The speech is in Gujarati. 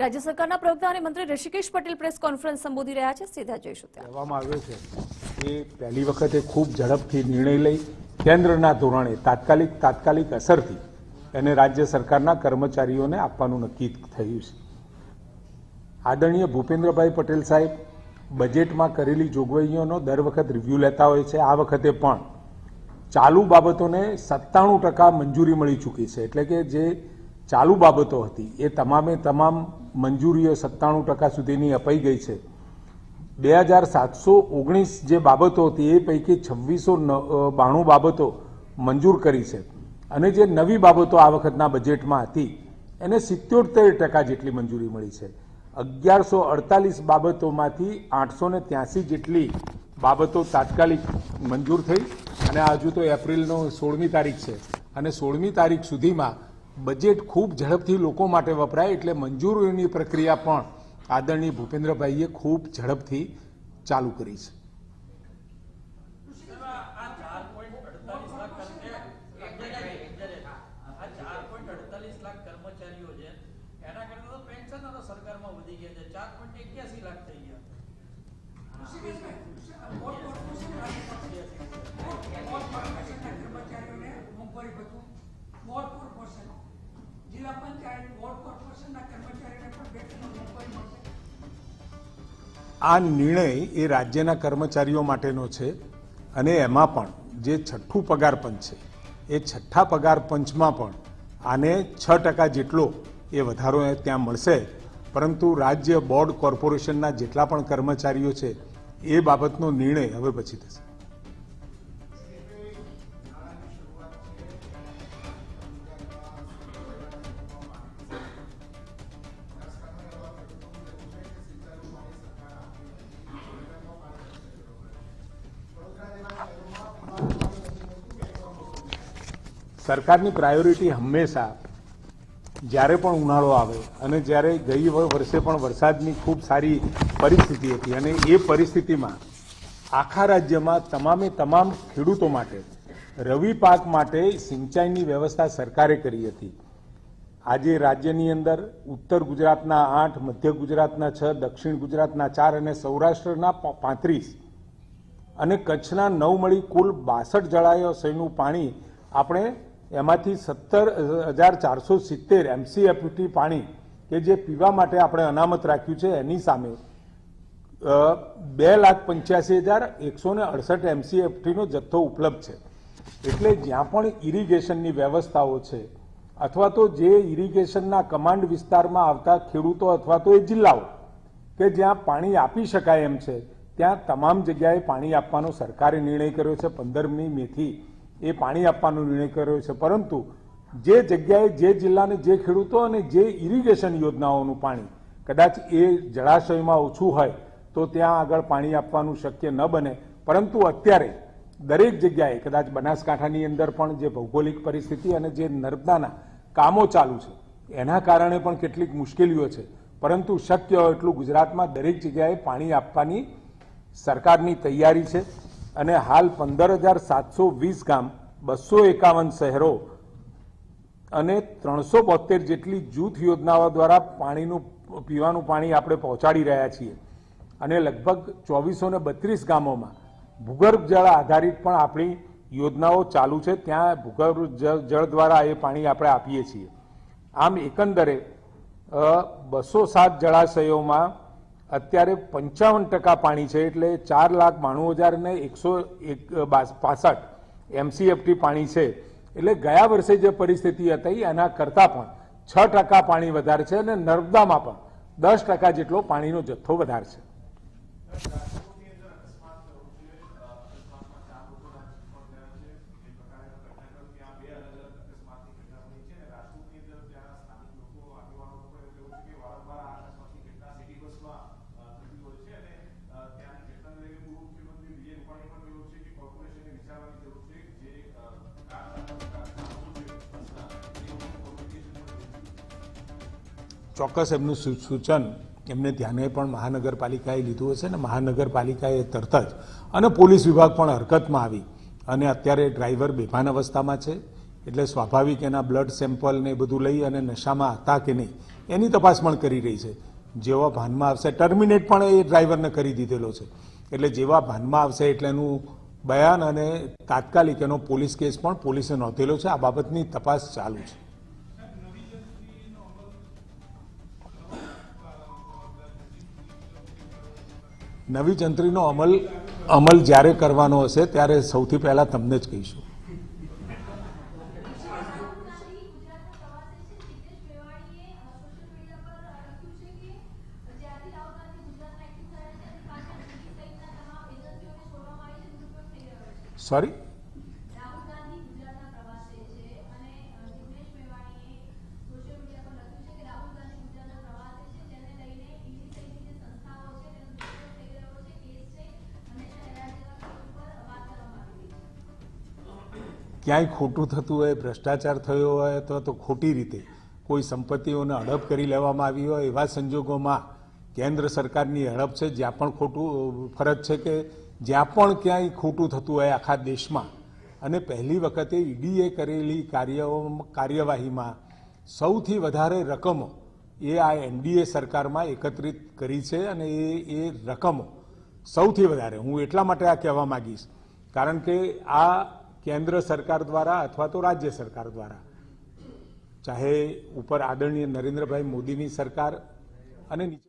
રાજ્ય સરકારના પ્રવક્તા અને મંત્રી ઋષિકેશ પટેલ પ્રેસ કોન્ફરન્સ સંબોધી રહ્યા છે. સીધા જઈશું કહેવામાં આવ્યો છે કે પહેલી વખતે ખૂબ ઝડપથી નિર્ણય લઈ કેન્દ્રના ધોરણે તાત્કાલિક તાત્કાલિક અસરથી એને રાજ્ય સરકારના કર્મચારીઓને આપવાનું નક્કી થયું છે. આદરણીય ભૂપેન્દ્રભાઈ પટેલ સાહેબ, બજેટમાં કરેલી જોગવાઈઓનો દર વખત રિવ્યૂ લેતા હોય છે. આ વખતે પણ ચાલુ બાબતોને સત્તાણું ટકા મંજૂરી મળી ચૂકી છે. એટલે કે જે ચાલુ બાબતો હતી એ તમામે તમામ મંજૂરીઓ સત્તાણું ટકા સુધીની અપાઈ ગઈ છે. બે હજાર સાતસો ઓગણીસ જે બાબતો હતી, એ પૈકી છવ્વીસો બાણું બાબતો મંજૂર કરી છે. અને જે નવી બાબતો આ વખતના બજેટમાં હતી, એને સિત્યોતેર ટકા જેટલી મંજૂરી મળી છે. અગિયારસો અડતાલીસ બાબતોમાંથી આઠસો ને ત્યાસી જેટલી બાબતો તાત્કાલિક મંજૂર થઈ. અને હજુ તો એપ્રિલનો સોળમી તારીખ છે. અને સોળમી તારીખ સુધીમાં બજેટ ખૂબ ઝડપથી લોકો માટે વપરાય એટલે મંજૂરીની પ્રક્રિયા પણ આદરણીય ભૂપેન્દ્રભાઈએ ખૂબ ઝડપથી ચાલુ કરી છે. આ ચાર જિલ્લા પંચાયત વોર્ડ કોર્પોરેશનના કર્મચારીને પણ વેતનનો મોંઘવારી મળશે. આ નિર્ણય એ રાજ્યના કર્મચારીઓ માટેનો છે અને એમાં પણ જે છઠ્ઠું પગાર પંચ છે, એ છઠ્ઠા પગાર પંચમાં પણ આને છ ટકા જેટલો એ વધારો ત્યાં મળશે. પરંતુ રાજ્ય, બોર્ડ કોર્પોરેશનના જેટલા પણ કર્મચારીઓ છે, એ બાબતનો નિર્ણય હવે પછી થશે. સરકારની પ્રાયોરિટી હંમેશા જ્યારે પણ ઉનાળો આવે અને જ્યારે ગઈ વર્ષે પણ વરસાદની ખૂબ સારી પરિસ્થિતિ હતી અને એ પરિસ્થિતિમાં આખા રાજ્યમાં તમામે તમામ ખેડૂતો માટે, રવિ પાક માટે સિંચાઈની વ્યવસ્થા સરકારે કરી હતી. આજે રાજ્યની અંદર ઉત્તર ગુજરાતના આઠ, મધ્ય ગુજરાતના છ, દક્ષિણ ગુજરાતના ચાર અને સૌરાષ્ટ્રના પાંત્રીસ અને કચ્છના નવ મળી કુલ બાસઠ જળાશયનું પાણી આપણે એમાંથી સત્તર હજાર ચારસો સિત્તેર એમસીએફટી પાણી કે જે પીવા માટે આપણે અનામત રાખ્યું છે, એની સામે બે લાખ પંચ્યાસી હજાર એકસો ને અડસઠ એમસીએફટીનો જથ્થો ઉપલબ્ધ છે. એટલે જ્યાં પણ ઇરિગેશનની વ્યવસ્થાઓ છે, અથવા તો જે ઇરિગેશનના કમાન્ડ વિસ્તારમાં આવતા ખેડૂતો અથવા તો એ જિલ્લાઓ, કે જ્યાં પાણી આપી શકાય એમ છે, ત્યાં તમામ જગ્યાએ પાણી આપવાનો સરકારે નિર્ણય કર્યો છે, પંદરમી મેથી એ પાણી આપવાનો નિર્ણય કર્યો છે. પરંતુ જે જગ્યાએ, જે જિલ્લાને જે ખેડૂતો અને જે ઇરિગેશન યોજનાઓનું પાણી, કદાચ એ જળાશયમાં ઓછું હોય, તો ત્યાં આગળ પાણી આપવાનું શક્ય ન બને. પરંતુ અત્યારે દરેક જગ્યાએ, કદાચ બનાસકાંઠાની અંદર પણ જે ભૌગોલિક પરિસ્થિતિ અને જે નર્મદાના કામો ચાલુ છે, એના કારણે પણ કેટલીક મુશ્કેલીઓ છે. પરંતુ શક્ય હોય એટલું ગુજરાતમાં દરેક જગ્યાએ પાણી આપવાની સરકારની તૈયારી છે. અને હાલ પંદર હજાર સાતસો વીસ ગામ બસો એકાવન શહેરો અને ત્રણસો બોતેર જેટલી જૂથ યોજનાઓ દ્વારા પાણીનું, પીવાનું પાણી આપણે પહોંચાડી રહ્યા છીએ. અને લગભગ ચોવીસો ને બત્રીસ ગામોમાં ભૂગર્ભ જળ આધારિત પણ આપણી યોજનાઓ ચાલુ છે. ત્યાં ભૂગર્ભ જળ દ્વારા એ પાણી આપણે આપીએ છીએ. આમ એકંદરે બસો સાત જળાશયોમાં અત્યારે પંચાવન ટકા પાણી છે એટલે ચાર લાખ બાણું હજાર ને એકસો એક પાસઠ એમસીએફટી પાણી છે. એટલે ગયા વર્ષે જે પરિસ્થિતિ હતી, એના કરતાં પણ છ ટકા પાણી વધારે છે અને નર્મદામાં પણ દસ ટકા જેટલો પાણીનો જથ્થો વધારે છે. ચોક્કસ એમનું સૂચન એમને ધ્યાને પણ મહાનગરપાલિકાએ લીધું હશે ને મહાનગરપાલિકાએ તરત જ, અને પોલીસ વિભાગ પણ હરકતમાં આવી. અને અત્યારે ડ્રાઈવર બેભાન અવસ્થામાં છે, એટલે સ્વાભાવિક એના બ્લડ સેમ્પલ ને એ બધું લઈ અને નશામાં હતા કે નહીં, એની તપાસ પણ કરી રહી છે. જેવા ભાનમાં આવશે, ટર્મિનેટ પણ એ ડ્રાઈવરને કરી દીધેલો છે. એટલે જેવા ભાનમાં આવશે એટલે એનું બયાન અને તાત્કાલિક એનો પોલીસ કેસ પણ પોલીસે નોંધેલો છે. આ બાબતની તપાસ ચાલુ છે. નવી જંત્રીનો અમલ અમલ જ્યારે કરવાનો હશે ત્યારે સૌથી પહેલા તમને જ કહીશું. સોરી ક્યાંય ખોટું થતું હોય, ભ્રષ્ટાચાર થયો હોય, અથવા તો ખોટી રીતે કોઈ સંપત્તિઓને હડપ કરી લેવામાં આવી હોય, એવા સંજોગોમાં કેન્દ્ર સરકારની હડપ છે, જ્યાં પણ ખોટું, ફરજ છે કે જ્યાં પણ ક્યાંય ખોટું થતું હોય આખા દેશમાં. અને પહેલી વખતે ઈડીએ કરેલી કાર્યો કાર્યવાહીમાં સૌથી વધારે રકમો એ આ એનડીએ સરકારમાં એકત્રિત કરી છે અને એ એ રકમો સૌથી વધારે. હું એટલા માટે આ કહેવા માંગીશ. કારણ કે આ કેન્દ્ર સરકાર દ્વારા અથવા તો રાજ્ય સરકાર દ્વારા. ચાહે ઉપર આદરણીય નરેન્દ્રભાઈ મોદીની સરકાર અને નીચે